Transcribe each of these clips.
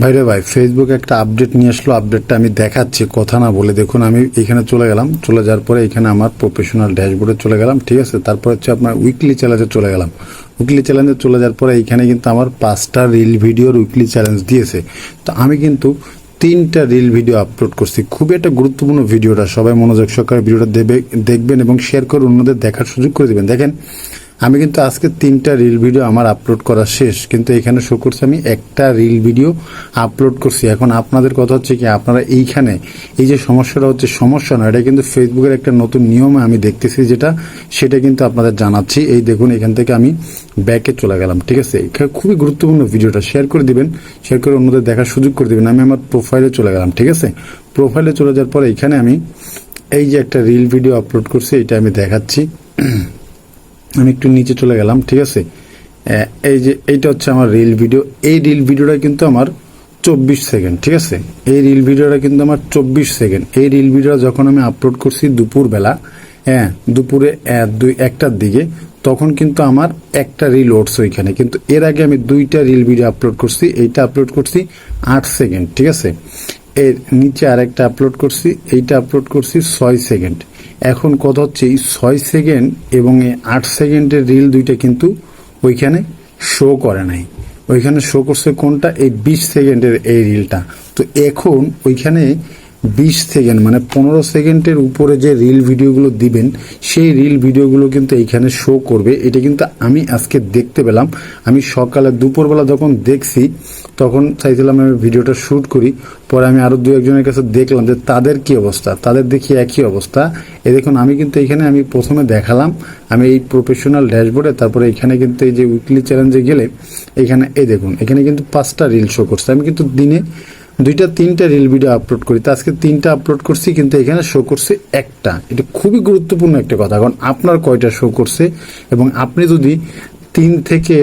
ভাইরে ভাই ফেসবুক একটা আপডেট নিয়ে আসলো আপডেটটা আমি দেখাচ্ছি, কথা না বলে। দেখুন, আমি এখানে চলে গেলাম, চলে যাওয়ার পরে এখানে আমার প্রফেশনাল ড্যাশবোর্ডে চলে গেলাম, ঠিক আছে? তারপর হচ্ছে আপনার উইকলি চ্যালেঞ্জে চলে গেলাম। উইকলি চ্যালেঞ্জে চলে যাওয়ার পরে এখানে কিন্তু আমার পাঁচটা রিল ভিডিওর উইকলি চ্যালেঞ্জ দিয়েছে। তো আমি কিন্তু তিনটা রিল ভিডিও আপলোড করছি। খুবই একটা গুরুত্বপূর্ণ ভিডিওটা সবাই মনোযোগ সহকারে ভিডিওটা দেবে, দেখবেন এবং শেয়ার করে অন্যদের দেখার সুযোগ করে দেবেন। দেখেন আমি কিন্তু আজকে তিনটা রিল ভিডিও আমার আপলোড করা শেষ, কিন্তু এখানে শো করছে আমি একটা রিল ভিডিও আপলোড করছি। এখন আপনাদের কথা হচ্ছে কি, আপনারা এইখানে এই যে সমস্যাটা হচ্ছে, সমস্যা নয়, এটা কিন্তু ফেসবুকের একটা নতুন নিয়মে আমি দেখতেছি যেটা, সেটা কিন্তু আপনাদের জানাচ্ছি। এই দেখুন, এখান থেকে আমি ব্যাকে চলে গেলাম, ঠিক আছে? খুবই গুরুত্বপূর্ণ ভিডিওটা শেয়ার করে দিবেন শেয়ার করে অন্যদের দেখার সুযোগ করে দিবেন। আমি আমার প্রোফাইলে চলে গেলাম, ঠিক আছে? প্রোফাইলে চলে যাওয়ার পরে এখানে আমি এই যে একটা রিল ভিডিও আপলোড করছি এটা আমি দেখাচ্ছি। আমি একটু নিচে চলে গেলাম, ঠিক আছে? এই যে, এইটা হচ্ছে আমার রিল ভিডিও এই রিল ভিডিওটা কিন্তু আমার চব্বিশ সেকেন্ড ঠিক আছে? এই রিল ভিডিওটা কিন্তু আমার চব্বিশ সেকেন্ড এই রিল ভিডিওটা যখন আমি আপলোড করছি দুপুরবেলা হ্যাঁ দুপুরে দুই, একটার দিকে, তখন কিন্তু আমার একটা রিল উঠছে ওইখানে। কিন্তু এর আগে আমি দুইটা রিল ভিডিও আপলোড করছি, এইটা আপলোড করছি আট সেকেন্ড ঠিক আছে? এর নিচে আরেকটা আপলোড করছি, এইটা আপলোড করছি ছয় সেকেন্ড এখন কথা হচ্ছে এই ছয় সেকেন্ড এবং এই আট সেকেন্ডের রিল দুইটা কিন্তু ওইখানে শো করে নাই। ওইখানে শো করছে কোনটা? এই বিশ সেকেন্ডের এই রিলটা তো এখন ওইখানে বিশ সেকেন্ড মানে পনেরো সেকেন্ডের উপরে যে রিল ভিডিওগুলো দিবেন, সেই রিল ভিডিওগুলো কিন্তু এইখানে শো করবে। এটা কিন্তু আমি আজকে দেখতে পেলাম। আমি সকালে দুপুরবেলা যখন দেখছি, তখন চাইছিলাম আমি ভিডিওটা শ্যুট করি। পরে আমি আরও দু একজনের কাছে দেখলাম যে তাদের কি অবস্থা, তাদের দেখি একই অবস্থা। এ দেখুন, আমি কিন্তু এখানে আমি প্রথমে দেখালাম। আমি এই প্রফেশনাল ড্যাশবোর্ডে তারপরে এখানে কিন্তু এই যে উইকলি চ্যালেঞ্জে গেলে, এখানে, এই দেখুন, এখানে কিন্তু পাঁচটা রিল শো করছে। আমি কিন্তু দিনে দুইটা, তিনটা রিল ভিডিও আপলোড করি। তো আজকে তিনটা আপলোড করছি, কিন্তু এখানে শো করছে একটা। এটা খুবই গুরুত্বপূর্ণ একটা কথা, কারণ আপনার কয়টা শো করছে? এবং আপনি যদি তিন থেকে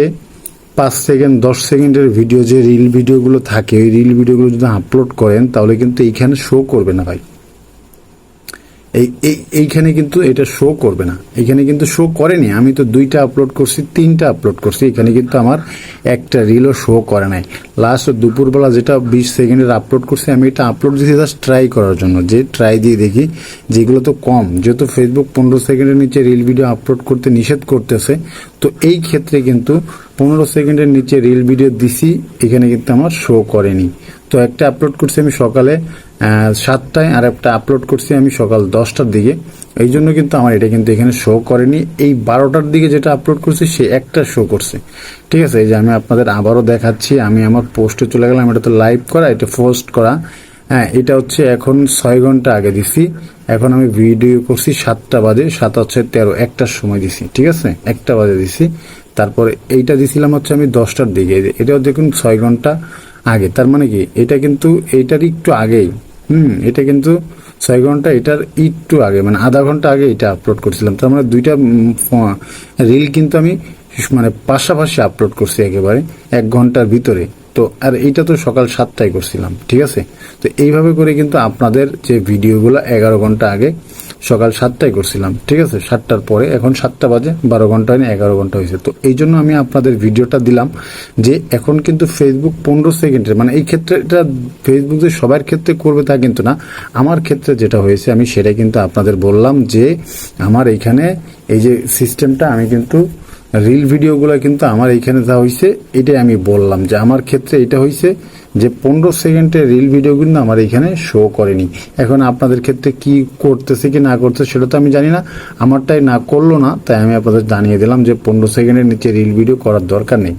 পাঁচ সেকেন্ড দশ সেকেন্ডের ভিডিও যে রিল ভিডিওগুলো থাকে, ওই রিল ভিডিওগুলো যদি আপলোড করেন, তাহলে কিন্তু এইখানে শো করবে না ভাই। এই, এই- এইখানে কিন্তু এটা শো করবে না। এখানে কিন্তু শো করেনি। আমি তো দুইটা আপলোড করছি, তিনটা আপলোড করছি। এখানে কিন্তু আমার একটা রিলও শো করে নাই। লাস্ট দুপুরবেলা যেটা বিশ সেকেন্ডের আপলোড করছি, আমি এটা আপলোড দিয়েছি জাস্ট ট্রাই করার জন্য। যে ট্রাই দিয়ে দেখি, যেগুলো তো কম। যেহেতু ফেসবুক পনেরো সেকেন্ডের নিচে রিল ভিডিও আপলোড করতে নিষেধ করতেছে, তো এই ক্ষেত্রে কিন্তু পনেরো সেকেন্ডের নিচে রিল ভিডিও দিছি, এখানে কিন্তু আমার শো করেনি। তো একটা আপলোড করছি আমি সকালে সাতটায়, আর একটা আপলোড করছি আমি সকাল দশটার দিকে। এই জন্য কিন্তু আমার এটা কিন্তু এখানে শো করেনি। এই বারোটার দিকে যেটা আপলোড করছি, সে একটা শো করছে। ঠিক আছে, এই যে আমি আপনাদের আবারও দেখাচ্ছি, আমি আমার পোস্টে চলে গেলাম, এটা তো লাইভ করা, এটা পোস্ট করা। হ্যাঁ এটা হচ্ছে এখন ছয় ঘণ্টা আগে দিছি। এখন আমি ভিডিও করছি সাতটা বাজে, সাত হচ্ছে তেরো, একটার সময় দিছি। ঠিক আছে, একটা বাজে দিছি। তারপরে এইটা দিছিলাম হচ্ছে আমি দশটার দিকে। এটাও দেখুন ছয় ঘণ্টা আগে। তার মানে কি? এটা কিন্তু এইটার একটু আগেই। হুম, এটা কিন্তু ছয় ঘণ্টা, এটার একটু আগে। মানে আধা ঘণ্টা আগে এটা আপলোড করছিলাম। তার মানে দুইটা রিল কিন্তু আমি মানে পাশাপাশি আপলোড করছি একেবারে এক ঘণ্টার ভিতরে। তো, আর এইটা তো সকাল সাতটায় করছিলাম, ঠিক আছে? তো এইভাবে করে কিন্তু আপনাদের যে ভিডিওগুলো এগারো ঘণ্টা আগে সকাল সাতটায় করছিলাম, ঠিক আছে? সাতটার পরে, এখন সাতটা বাজে, বারো ঘণ্টা হয়নি, এগারো ঘণ্টা হয়েছে। তো এই জন্য আমি আপনাদের ভিডিওটা দিলাম যে এখন কিন্তু ফেসবুক পনেরো সেকেন্ডের মানে এই ক্ষেত্রে এটা ফেসবুক যে সবার ক্ষেত্রে করবে তা কিন্তু না। আমার ক্ষেত্রে যেটা হয়েছে, আমি সেটা কিন্তু আপনাদের বললাম যে আমার এইখানে এই যে সিস্টেমটা আমি কিন্তু রিল ভিডিওগুলো কিন্তু আমার এইখানে যা হয়েছে এটাই আমি বললাম যে আমার ক্ষেত্রে এটা হয়েছে যে পনেরো সেকেন্ডের রিল ভিডিও কিন্তু আমার এখানে শো করেনি। এখন আপনাদের ক্ষেত্রে কি করতেছে, কি না করতেছে, সেটা তো আমি জানি না। আমারটাই না করল না, তাই আমি আপনাদের জানিয়ে দিলাম যে পনেরো সেকেন্ডের নিচে রিল ভিডিও করার দরকার নেই।